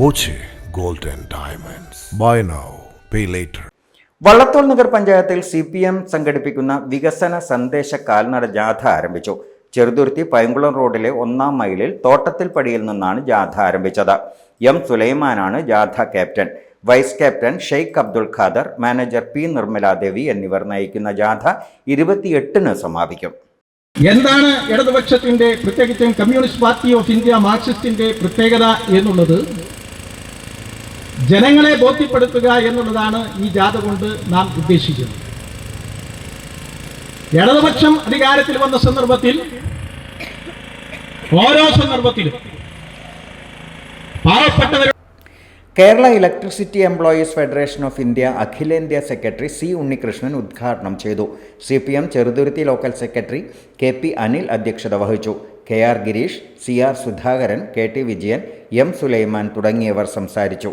Boche gold and diamonds. Buy now pay later Vallathol Nagar പഞ്ചായത്തിൽ C P M സംഘടിപ്പിക്കുന്ന വികസന സന്ദേശ കാൽനട ജാഥ ആരംഭിച്ചു. ചെറുതുരുത്തി പൈങ്കുളം റോഡിലെ ഒന്നാം മൈലിൽ തോട്ടത്തിൽ പടിയിൽ നിന്നാണ് ജാഥ ആരംഭിച്ചത്. എം സുലൈമാനാണ് ജാഥ captain. Vice captain Sheikh Abdul Khader manager P Nirmaladevi എന്നിവർ നയിക്കുന്ന ജാഥ ഇരുപത്തിയെട്ടിന് സമാപിക്കും. എന്താണ് ഇടതുപക്ഷത്തിന്റെ പ്രത്യേകിച്ചും കമ്മ്യൂണിസ്റ്റ് പാർട്ടി ഓഫ് ഇന്ത്യ മാർക്സിസ്റ്റിന്റെ പ്രത്യേകത എന്നുള്ളത്? ജനങ്ങളെ ബോധ്യപ്പെടുത്തുക എന്നുള്ളതാണ് ഈ ജാഥ കൊണ്ട് നാം ഉദ്ദേശിക്കുന്നത്. ഇടതുപക്ഷം അധികാരത്തിൽ വന്ന സന്ദർഭത്തിൽ ഓരോ സന്ദർഭത്തിലും പാവപ്പെട്ടവർ Kerala electricity employees federation of India അഖിലേന്ത്യാ സെക്രട്ടറി സി ഉണ്ണികൃഷ്ണൻ ഉദ്ഘാടനം ചെയ്തു. C P M Cheruthuruthy local secretary K P Anil അധ്യക്ഷത വഹിച്ചു. K R Girish C R Sudhakaran K T Vijayan M Sulaiman തുടങ്ങിയവർ സംസാരിച്ചു.